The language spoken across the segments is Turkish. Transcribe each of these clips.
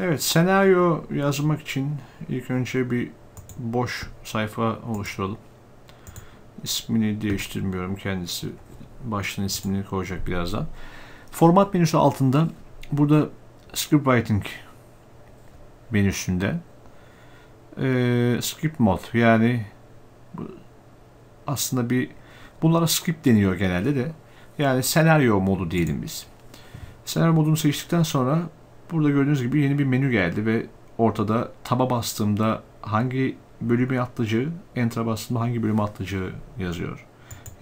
Evet, senaryo yazmak için ilk önce bir boş sayfa oluşturalım. İsmini değiştirmiyorum kendisi. Başlığın ismini koyacak birazdan. Format menüsü altında burada script writing menüsünde e, script mod yani aslında bir bunlara script deniyor genelde de yani senaryo modu diyelim biz. Senaryo modunu seçtikten sonra burada gördüğünüz gibi yeni bir menü geldi ve ortada taba bastığımda hangi bölümü atlayacağı, enter'a bastığımda hangi bölümü atlayacağı yazıyor.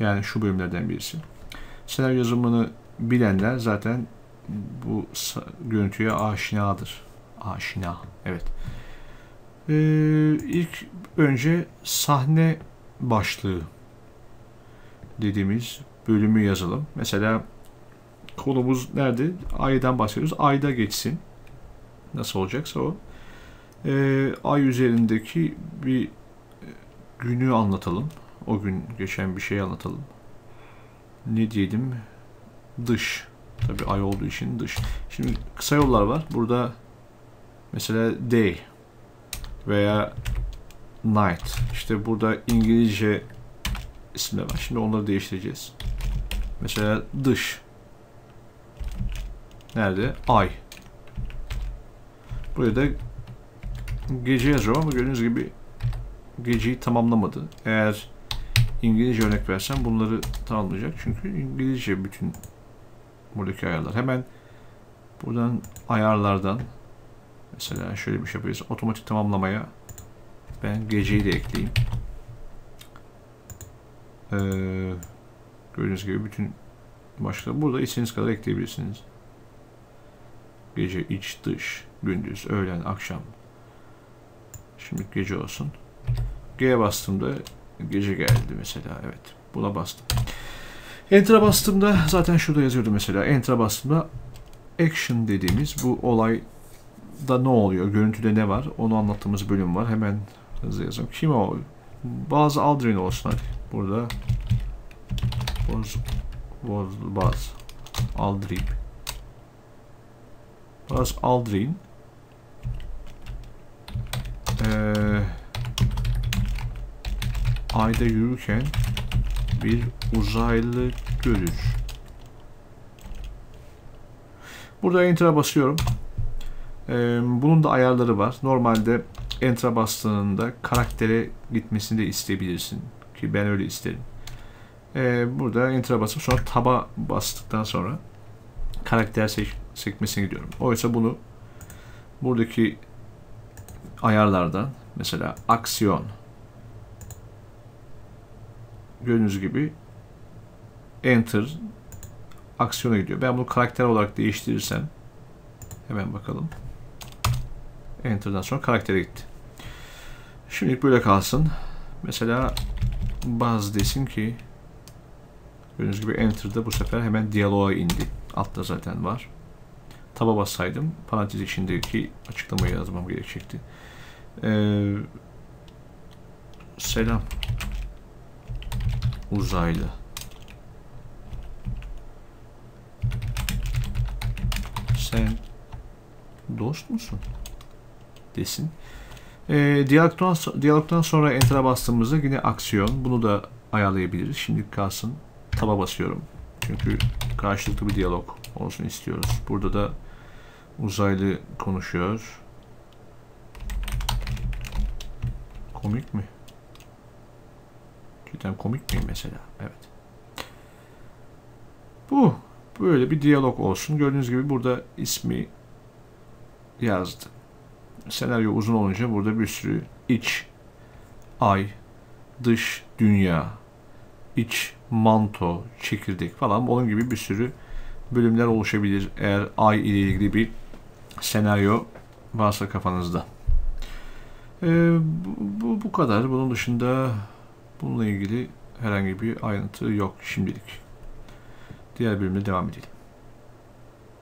Yani şu bölümlerden birisi. Senaryo yazımını bilenler zaten bu görüntüye aşinadır. Aşina, evet. Ee, ilk önce sahne başlığı dediğimiz bölümü yazalım. Mesela konumuz nerede? Aydan bahsediyoruz. Ayda geçsin. Nasıl olacaksa o. Ee, ay üzerindeki bir günü anlatalım. O gün geçen bir şey anlatalım. Ne diyelim? Dış. Tabi ay olduğu için dış. Şimdi kısa yollar var. Burada mesela day veya night. İşte burada İngilizce isimler var. Şimdi onları değiştireceğiz. Mesela dış. Nerede? Ay. Buraya da gece yazıyorum ama gördüğünüz gibi geceyi tamamlamadı. Eğer İngilizce örnek versem bunları tamamlayacak. Çünkü İngilizce bütün buradaki ayarlar. Hemen buradan ayarlardan mesela şöyle bir şey yapıyoruz. Otomatik tamamlamaya ben geceyi de ekleyeyim. Ee, gördüğünüz gibi bütün başlıkları burada istediğiniz kadar ekleyebilirsiniz. Gece, iç, dış, gündüz, öğlen, akşam. Şimdi gece olsun. G'ye bastığımda gece geldi mesela. Evet. Buna bastım. Enter'a bastığımda zaten şurada yazıyordu mesela. Enter'a bastığımda action dediğimiz bu olayda ne oluyor? Görüntüde ne var? Onu anlattığımız bölüm var. Hemen hızlı yazalım. Kim o? Bazı Aldrin olsun hadi. Burada Boz Boz Baz Aldrin Baz Aldrin ee, ayda yürürken bir uzaylı görür. Burada Enter'a basıyorum. Ee, bunun da ayarları var. Normalde Enter'a bastığında karaktere gitmesini de isteyebilirsin. Ki ben öyle isterim. Ee, burada Enter'a basıp sonra Tab'a bastıktan sonra karakter seç sekmesine gidiyorum. Oysa bunu buradaki ayarlardan mesela aksiyon gördüğünüz gibi enter aksiyona gidiyor. Ben bunu karakter olarak değiştirirsem hemen bakalım. Enter'dan sonra karaktere gitti. Şimdilik böyle kalsın. Mesela bazı desin ki gördüğünüz gibi Enter'da bu sefer hemen diyaloğa indi. Altta zaten var. Taba bassaydım parantez içindeki açıklamayı yazmam gerekecekti. Ee, selam uzaylı. Sen dost musun? Desin. Ee, diyalogdan, sonra enter'a bastığımızda yine aksiyon. Bunu da ayarlayabiliriz. Şimdi kalsın. Taba basıyorum. Çünkü karşılıklı bir diyalog olsun istiyoruz. Burada da uzaylı konuşuyor. Komik mi? Cidden komik mi mesela? Evet. Bu. Böyle bir diyalog olsun. Gördüğünüz gibi burada ismi yazdı. Senaryo uzun olunca burada bir sürü iç, ay, dış, dünya, iç, manto, çekirdek falan onun gibi bir sürü bölümler oluşabilir eğer ay ile ilgili bir senaryo varsa kafanızda. Ee, bu, bu, bu kadar. Bunun dışında bununla ilgili herhangi bir ayrıntı yok şimdilik. Diğer bölümde devam edelim.